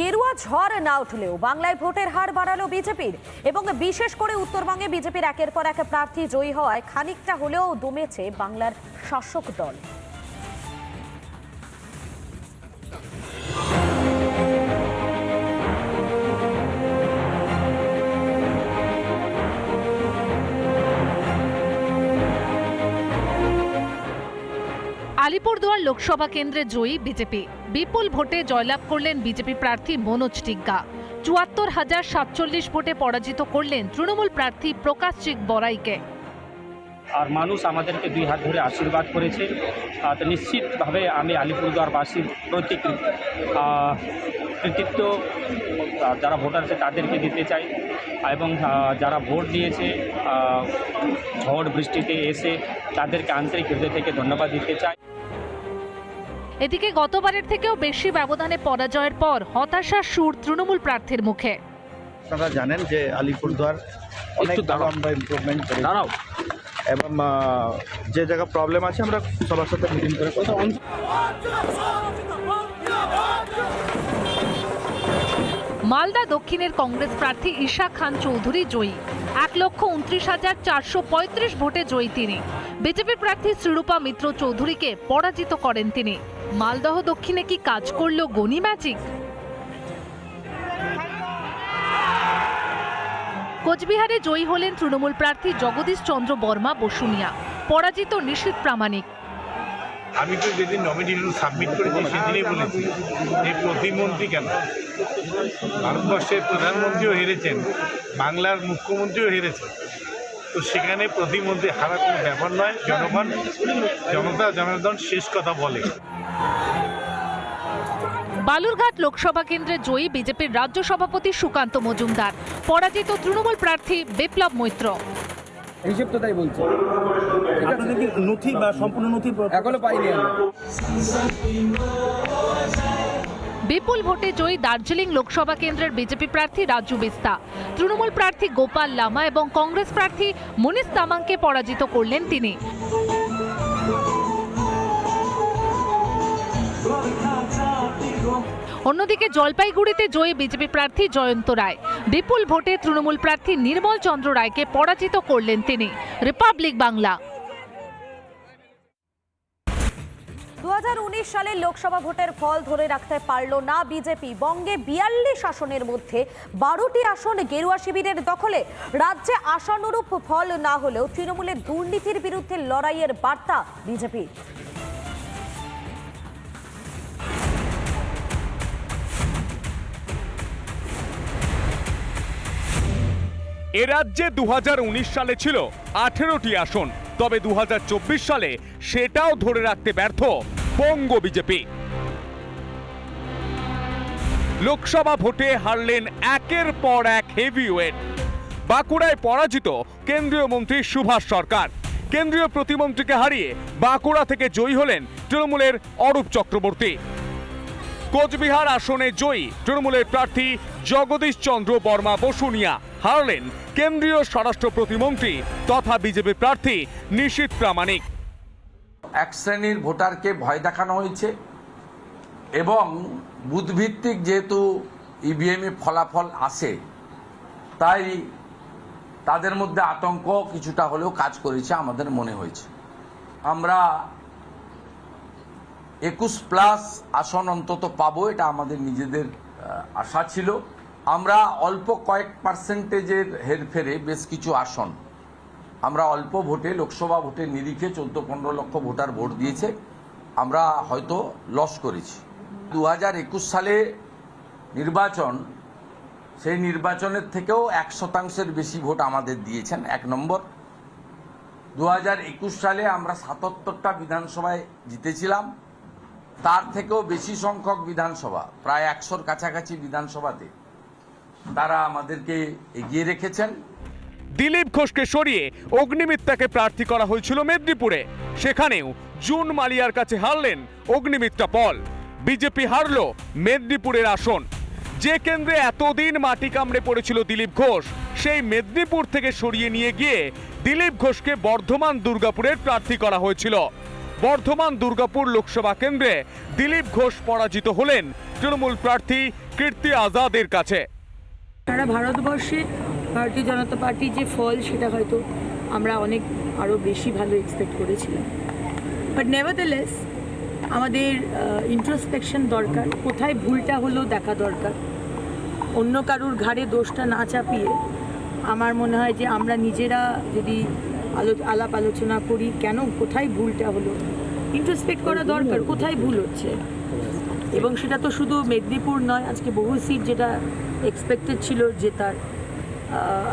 গেরুয়া ঝড় না উঠলেও বাংলায় ভোটের হার বাড়ালো বিজেপির এবং বিশেষ করে উত্তরবঙ্গে বিজেপির একের পর এক প্রার্থী জয়ী হওয়ায় খানিকটা হলেও দমেছে বাংলার শাসক দল। আলিপুরদুয়ার লোকসভা কেন্দ্রে জয়ী বিজেপি। বিপুল ভোটে জয়লাভ করলেন বিজেপি প্রার্থী মনোজ টিগ্গা। চুয়াত্তর হাজার সাতচল্লিশ ভোটে পরাজিত করলেন তৃণমূল প্রার্থী প্রকাশ চিক বড়াইকে। আর মানুষ আমাদেরকে দুই হাত ধরে আশীর্বাদ করেছে। তো নিশ্চিতভাবে আমি আলিপুরদুয়ারবাসীর প্রতি কৃতিত্ব যারা ভোটার আছে তাদেরকে দিতে চাই। এবং যারা ভোট দিয়েছে ঝড় বৃষ্টিতে এসে তাদেরকে আন্তরিক হৃদয় থেকে ধন্যবাদ দিতে চাই। এদিকে গতবারের থেকেও বেশি ব্যবধানে পরাজয়ের পর হতাশার সুর তৃণমূল প্রার্থীর মুখে। আপনারা জানেন যে আলিপুরদুয়ার অনেক একটু দাঁড়াও। ভালো আমরা ইমপ্রুভমেন্ট করি দাঁড়াও। এবং যে জায়গা প্রবলেম আছে আমরা সবার সাথে মিটিং করে কথা মালদা দক্ষিণের কংগ্রেস প্রার্থী ঈশা খান চৌধুরী জয়ী। এক লক্ষ উনত্রিশ হাজার চারশো পঁয়ত্রিশ ভোটে জয়ী তিনি। বিজেপি প্রার্থী শ্রীরূপা মিত্র চৌধুরীকে পরাজিত করেন তিনি। মালদহ দক্ষিণে কি কাজ করল গনি ম্যাজিক কোচবিহারে জয়ী হলেন তৃণমূল প্রার্থী জগদীশ চন্দ্র বর্মা বসুনিয়া। পরাজিত নিশীত প্রামাণিক। আমি তো যেদিন নমিনেশন সাবমিট করেছি, সেদিনই বলেছি যে প্রতিমন্ত্রী কেন? ভারতবর্ষের প্রধানমন্ত্রীও হেরেছেন, বাংলার মুখ্যমন্ত্রীও হেরেছেন। তো সেখানে প্রতিমন্ত্রী হারা কোনো ব্যাপার নয়, জনগণ, জনতা জনার্দন শেষ কথা বলে। বালুরঘাট লোকসভা কেন্দ্রে জয়ী বিজেপির রাজ্য সভাপতি সুকান্ত মজুমদার। পরাজিত তৃণমূল প্রার্থী বিপ্লব মৈত্র। হিসেব তো তাই বলছে। নথি বা সম্পূর্ণ নথি এখনও পাইনি বিপুল ভোটে জয়ী দার্জিলিং লোকসভা কেন্দ্রের বিজেপি প্রার্থী রাজু বিস্তা। তৃণমূল প্রার্থী গোপাল লামা এবং কংগ্রেস প্রার্থী মনীষ তামাংকে পরাজিত করলেন তিনি। অন্যদিকে জলপাইগুড়িতে জয়ী বিজেপি প্রার্থী জয়ন্ত রায়। বিপুল ভোটে তৃণমূল প্রার্থী নির্মল চন্দ্র রায়কে পরাজিত করলেন তিনি। রিপাবলিক বাংলা। দু সালের লোকসভা ভোটের ফল ধরে রাখতে পারল না বিজেপি। বঙ্গে বিয়াল্লিশ আসনের মধ্যে বারোটি আসন গেরুয়া শিবিরের দখলে। রাজ্যে আশানুরূপ ফল না হলেও তৃণমূলের দুর্নীতির বিরুদ্ধে লড়াইয়ের বার্তা বিজেপি এ রাজ্যে দু হাজার উনিশ সালে ছিল আঠেরোটি আসন, তবে দু হাজার চব্বিশ সালে সেটাও ধরে রাখতে ব্যর্থ বঙ্গ বিজেপি। লোকসভা ভোটে হারলেন একের পর এক হেভিওয়েট। বাঁকুড়ায় পরাজিত কেন্দ্রীয় মন্ত্রী সুভাষ সরকার। কেন্দ্রীয় প্রতিমন্ত্রীকে হারিয়ে বাঁকুড়া থেকে জয়ী হলেন তৃণমূলের অরূপ চক্রবর্তী। কোচবিহার আসনে জয়ী তৃণমূলের প্রার্থী জগদীশ চন্দ্র বর্মা বসুনিয়া, হারলেন কেন্দ্রীয় স্বরাষ্ট্র প্রতিমন্ত্রী তথা বিজেপি প্রার্থী নিশীত প্রামাণিক। এক শ্রেণির ভোটারকে ভয় দেখানো হয়েছে এবং বুথভিত্তিক যেহেতু ইভিএমে ফলাফল আসে, তাই তাদের মধ্যে আতঙ্ক কিছুটা হলেও কাজ করেছে আমাদের মনে হয়েছে। আমরা একুশ প্লাস আসন অন্তত পাবো, এটা আমাদের নিজেদের আশা ছিল। আমরা অল্প কয়েক পার্সেন্টেজের হেরফেরে বেশ কিছু আসন। আমরা অল্প ভোটে, লোকসভা ভোটের নিরিখে চোদ্দ পনেরো লক্ষ ভোটার ভোট দিয়েছে। আমরা হয়তো লস করেছি। দু হাজার একুশ সালে নির্বাচন, সেই নির্বাচনের থেকেও এক শতাংশের বেশি ভোট আমাদের দিয়েছেন, এক নম্বর। দু হাজার একুশ সালে আমরা সাতাত্তরটা বিধানসভায় জিতেছিলাম। তার থেকেও বেশি সংখ্যক বিধানসভা, প্রায় একশোর কাছাকাছি বিধানসভাতে তারা আমাদেরকে এগিয়ে রেখেছেন। দিলীপ ঘোষকে সরিয়ে অগ্নিমিত্রাকে প্রার্থী করা হয়েছিল মেদিনীপুরে। সেখানেও জুন মালিয়ার কাছে হারলেন অগ্নিমিত্রা পল। বিজেপি হারল মেদিনীপুরের আসন। যে কেন্দ্রে এতদিন মাটি কামড়ে পড়েছিল দিলীপ ঘোষ, সেই মেদিনীপুর থেকে সরিয়ে নিয়ে গিয়ে দিলীপ ঘোষকে বর্ধমান দুর্গাপুরের প্রার্থী করা হয়েছিল। বর্ধমান দুর্গাপুর লোকসভা কেন্দ্রে দিলীপ ঘোষ পরাজিত হলেন তৃণমূল প্রার্থী কীর্তি আজাদের কাছে। সারা ভারতবর্ষে ভারতীয় জনতা পার্টির যে ফল, সেটা হয়তো আমরা অনেক আরও বেশি ভালো এক্সপেক্ট করেছিলাম। বাট নেভারদেলেস আমাদের ইন্ট্রোস্পেকশন দরকার। কোথায় ভুলটা হলো দেখা দরকার। অন্য কারুর ঘাড়ে দোষটা না চাপিয়ে আমার মনে হয় যে আমরা নিজেরা যদি আলো আলাপ আলোচনা করি, কেন, কোথায় ভুলটা হলো? ইন্ট্রোস্পেক্ট করা দরকার, কোথায় ভুল হচ্ছে? এবং সেটা তো শুধু মেদিনীপুর নয়, আজকে বহু সিট যেটা এক্সপেক্টেড ছিল জেতার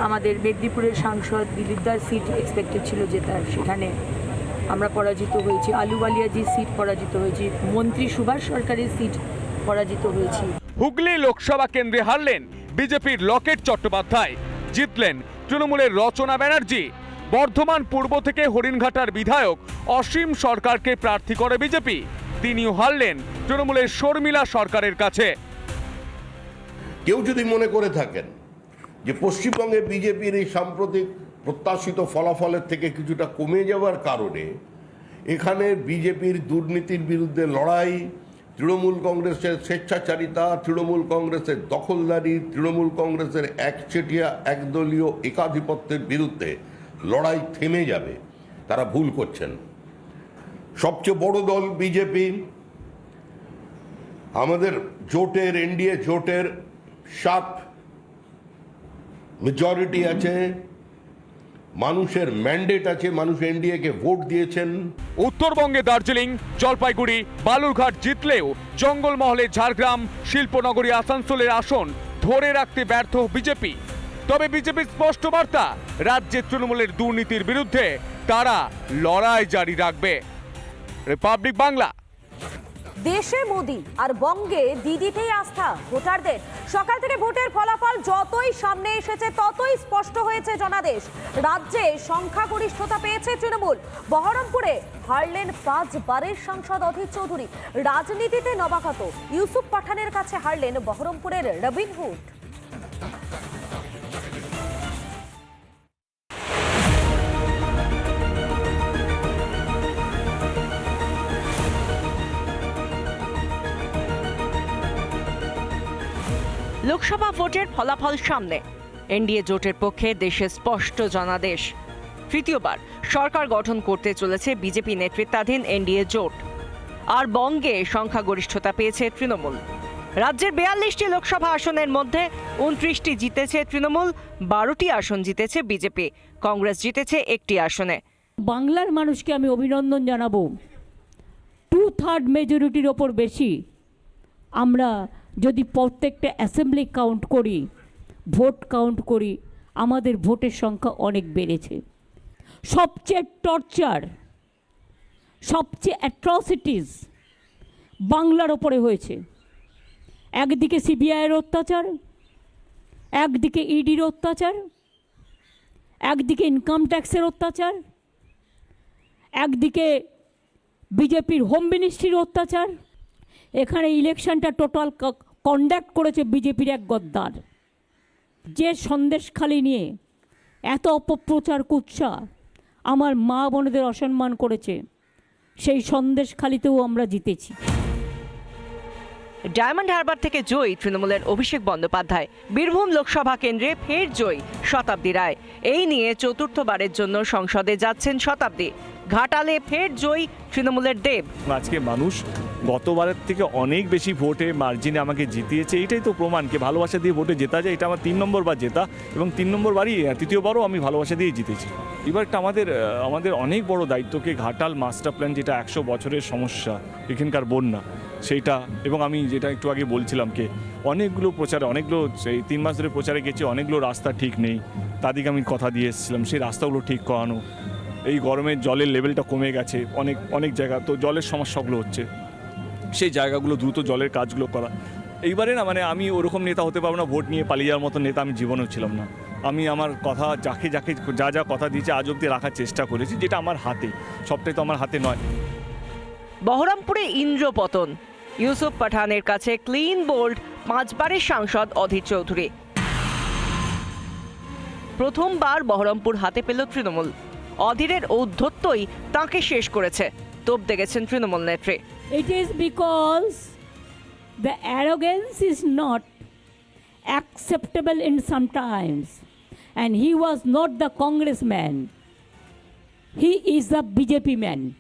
আমাদের মেদিনীপুরের সাংসদ দিলীপদার সিট এক্সপেক্টেড ছিল জেতার সেখানে আমরা পরাজিত হয়েছি। আলুওয়ালিয়াজির সিট পরাজিত হয়েছি। মন্ত্রী সুভাষ সরকারের সিট পরাজিত হয়েছি। হুগলি লোকসভা কেন্দ্রে হারলেন বিজেপির লকেট চট্টোপাধ্যায়। জিতলেন তৃণমূলের রচনা ব্যানার্জি বর্ধমান পূর্ব থেকে হরিণঘাটার বিধায়ক অসীম সরকারকে প্রার্থী করে বিজেপি। তিনিও হারলেন তৃণমূলের শর্মিলা সরকারের কাছে। কেউ যদি মনে করে থাকেন যে পশ্চিমবঙ্গে বিজেপির এই সাম্প্রতিক প্রত্যাশিত ফলাফলের থেকে কিছুটা কমে যাওয়ার কারণে এখানে বিজেপির দুর্নীতির বিরুদ্ধে লড়াই, তৃণমূল কংগ্রেসের স্বেচ্ছাচারিতা, তৃণমূল কংগ্রেসের দখলদারি, তৃণমূল কংগ্রেসের একচেটিয়া, একদলীয়, একাধিপত্যের বিরুদ্ধে লড়াই থেমে যাবে, তারা ভুল করছেন। সবচেয়ে বড় দল বিজেপি। আমাদের জোটের, এনডিএ জোটের সাত মেজরিটি আছে। মানুষের ম্যান্ডেট আছে, মানুষ এনডিএকে ভোট দিয়েছেন। উত্তরবঙ্গে দার্জিলিং, জলপাইগুড়ি, বালুরঘাট জিতলেও জঙ্গলমহলে ঝাড়গ্রাম, শিল্পনগরী, আসানসোলের আসন ধরে রাখতে ব্যর্থ বিজেপি। তবে বিজেপির স্পষ্ট বার্তা, রাজ্যে তৃণমূলের দুর্নীতির বিরুদ্ধে তারা লড়াই জারি রাখবে। রিপাবলিক বাংলা। দেশে মোদি আর বঙ্গে দিদিতেই আস্থা, ভোটারদের। সকাল থেকে ভোটের ফলাফল যতই সামনে এসেছে, ততই স্পষ্ট হয়েছে জনাদেশ। রাজ্যে সংখ্যাগরিষ্ঠতা পেয়েছে তৃণমূল। বহরমপুরে হারলেন পাঁচবারের সাংসদ অধীর চৌধুরী। রাজনীতিতে নবাগত। ইউসুফ পাঠানের কাছে হারলেন বহরমপুরের রবিন হুড লোকসভা ভোটের ফলাফল সামনে। এনডিএ জোটের পক্ষে দেশে স্পষ্ট জনাদেশ। তৃতীয়বার সরকার গঠন করতে চলেছে বিজেপি নেতৃত্বাধীন এনডিএ জোট। আর বঙ্গে সংখ্যাগরিষ্ঠতা পেয়েছে তৃণমূল। রাজ্যের বিয়াল্লিশটি লোকসভা আসনের মধ্যে উনত্রিশটি জিতেছে তৃণমূল, বারোটি আসন জিতেছে বিজেপি। কংগ্রেস জিতেছে একটি আসনে। বাংলার মানুষকে আমি অভিনন্দন জানাব। টু থার্ড মেজরিটির ওপর বেশি আমরা যদি প্রত্যেকটা অ্যাসেম্বলি কাউন্ট করি ভোট কাউন্ট করি, আমাদের ভোটের সংখ্যা অনেক বেড়েছে। সবচেয়ে টর্চার সবচেয়ে অ্যাট্রসিটিস বাংলার ওপরে হয়েছে। একদিকে সিবিআইয়ের অত্যাচার, একদিকে ইডির অত্যাচার, একদিকে ইনকাম ট্যাক্সের অত্যাচার, একদিকে বিজেপির হোম মিনিস্ট্রির অত্যাচার। এখানে ইলেকশনটা টোটাল কন্ডাক্ট করেছে বিজেপির এক গদ্দার। যে সন্দেশখালি নিয়ে এত অপপ্রচার কুৎসা আমার মা বোনেদের অসম্মান করেছে সেই সন্দেশখালিতেও আমরা জিতেছি। ডায়মন্ড হারবার থেকে জয়ী তৃণমূলের অভিষেক বন্দ্যোপাধ্যায় বীরভূম লোকসভা কেন্দ্রে ফের জয়ী শতাব্দী রায়। এই নিয়ে চতুর্থবারের জন্য সংসদে যাচ্ছেন শতাব্দী। ঘাটালে ফের জয়ী তৃণমূলের দেব। আজকে মানুষ গতবারের থেকে অনেক বেশি ভোটে মার্জিনে আমাকে জিতিয়েছে এটাই তো প্রমাণ। কি ভালোবাসা দিয়ে ভোটে জেতা যায়, এটা আমার তিন নম্বর বার জেতা, এবং তিন নম্বর বারই তৃতীয়বারও আমি ভালোবাসা দিয়ে জিতেছি। এবার একটা আমাদের আমাদের অনেক বড় দায়িত্বকে ঘাটাল মাস্টার প্ল্যান, যেটা একশো বছরের সমস্যা, এখানকার বন্যা, সেইটা, এবং আমি যেটা একটু আগে বলছিলাম কে, অনেকগুলো প্রচারে, অনেকগুলো সেই তিন মাস ধরে প্রচারে গেছি, অনেকগুলো রাস্তা ঠিক নেই তাদেরকে আমি কথা দিয়ে এসেছিলাম, সেই রাস্তাগুলো ঠিক করানো, এই গরমে জলের লেভেলটা কমে গেছে, অনেক অনেক জায়গা, তো জলের সমস্যাগুলো হচ্ছে। সেই জায়গাগুলো দ্রুত জলের কাজগুলো করা। এইবারে না মানে আমি ওরকম নেতা হতে পারব না, ভোট নিয়ে পালিয়ে যাওয়ার মতো নেতা আমি জীবনেও ছিলাম না। আমি আমার কথা যাকে যাকে যা যা কথা দিয়েছে আজ অব্দি রাখার চেষ্টা করেছি, যেটা আমার হাতে। সবটাই তো আমার হাতে নয়। বহরমপুরে ইন্দ্রপতন। ইউসুফ পাঠানের কাছে ক্লিন বোল্ড পাঁচবারের সাংসদ অধীর চৌধুরী। প্রথমবার বহরমপুর হাতে পেল তৃণমূল। অধীরের ঔদ্ধত্যই তাকে শেষ করেছে। তোপ দেখেছেন তৃণমূল নেত্রী। It is because the arrogance is not acceptable in some times. And he was not the congressman. He is the BJP man.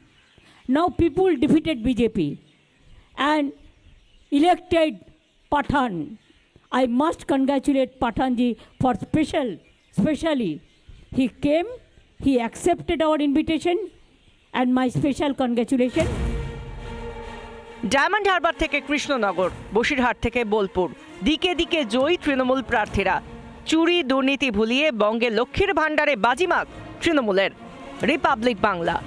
Now people defeated BJP and elected Pathan. I must congratulate Pathanji for special, specially. He came, he accepted our invitation, and my special congratulations. Diamond Harbour থেকে কৃষ্ণনগর, বসিরহাট থেকে বোলপুর। দিকে দিকে জয়ী তৃণমূল প্রার্থীরা। চুরি, দুর্নীতি ভুলিয়ে বঙ্গে লক্ষ্মীর ভাণ্ডারে বাজিমাত তৃণমূলের। রিপাবলিক বাংলা।